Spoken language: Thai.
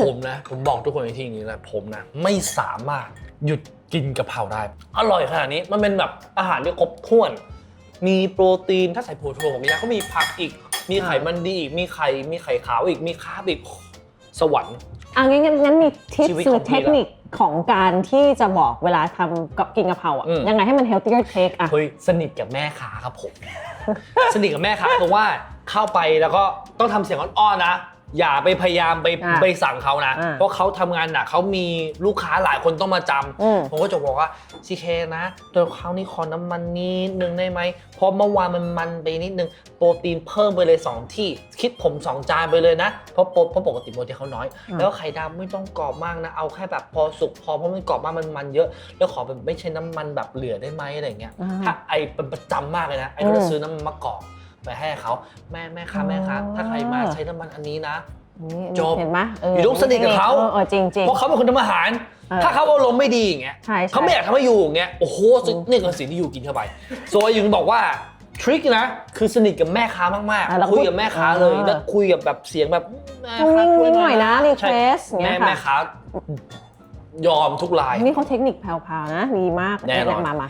ผมนะ ผมบอกทุกคนในที่นี้นะผมนะ ไม่สามารถหยุดกินกะเพราได้ อร่อยขนาดนี้มันเป็นแบบอาหารที่ครบถ้วน มีโปรตีนถ้าใส่โปรตีนของยาก็มีผักอีก มีไขมันดีอีกมีไข่มีไข่ขาวอีกมีคาร์บอีกสวรรค์ อะงั้นงั้นงั้นมีทิปชีวิตหรือของพี่เทคนิคของการที่จะบอกเวลาทำกับกินกะเพราอะ อืม ยังไงให้มัน healthier take อะ เฮ้ยสนิทกับแม่ค้าครับผม สนิทกับแม่ค้าคือว่าเข้าไปแล้วก็ต้องทำเสียงอ่อนๆนะ อย่าไปพยายามไปอ่าไปสั่งเขานะ อ่าเพราะเขาทำงานหนักเขามีลูกค้าหลายคนต้องมาจอืมำผมก็จะบอกว่าซีเคนะตัวคราวนี้ขอน้ำมันนิดนึงได้ไหมเพราะเมื่อวานมันมันไปนิดนึงโปรตีนเพิ่มไปเลย2ที่ คิดผม2จานไปเลยนะ เพราะโปรเพราะปกติโปรตีนเขาน้อย อ่า แล้วไข่ดาวไม่ต้องกรอบมากนะเอาแค่แบบพอสุกพอเพราะมันกรอบมากมันมันเยอะ แล้วขอแบบไม่ใช่น้ำมันแบบเหลือได้ไหมอะไรอย่างเงี้ย อ่า ถ้าไอเป็นประจำมากเลยนะไออืก็มจะซื้อน้ำมันมะกอก ไปให้เขาแม่แม่ค้าแม่ค้าอ๋อถ้าใครมาใช้น้ำมันอันนี้นะนี่จบเห็นไหมเอออยู่ต้องสนิทกับเขาออออจริงจริงเพราะเขาเป็นคนทำอาหารเออถ้าเขาอารมณ์ไม่ดีอย่างเงี้ยใช่ใช่เขาไม่อยากทำให้อยู่อย่างเงี้ยโอ้โหนี่คือสิ่งที่อยู่กินเข้าไปโซยยังบอกว่าทริคนะคือสนิทกับแม่ค้ามากอะแล้วๆคุยกับแม่ค้าเลยเออแล้วคุยกับแบบเสียงแบบแม่ต้องค้านิ่งช่วยๆหน่อยนะใช่ request อย่างเงี้แม่ยค่ะแม่ค้ายอมทุกรายนี่เขาเทคนิคแพรวๆนะดีมากแน่นอนมามา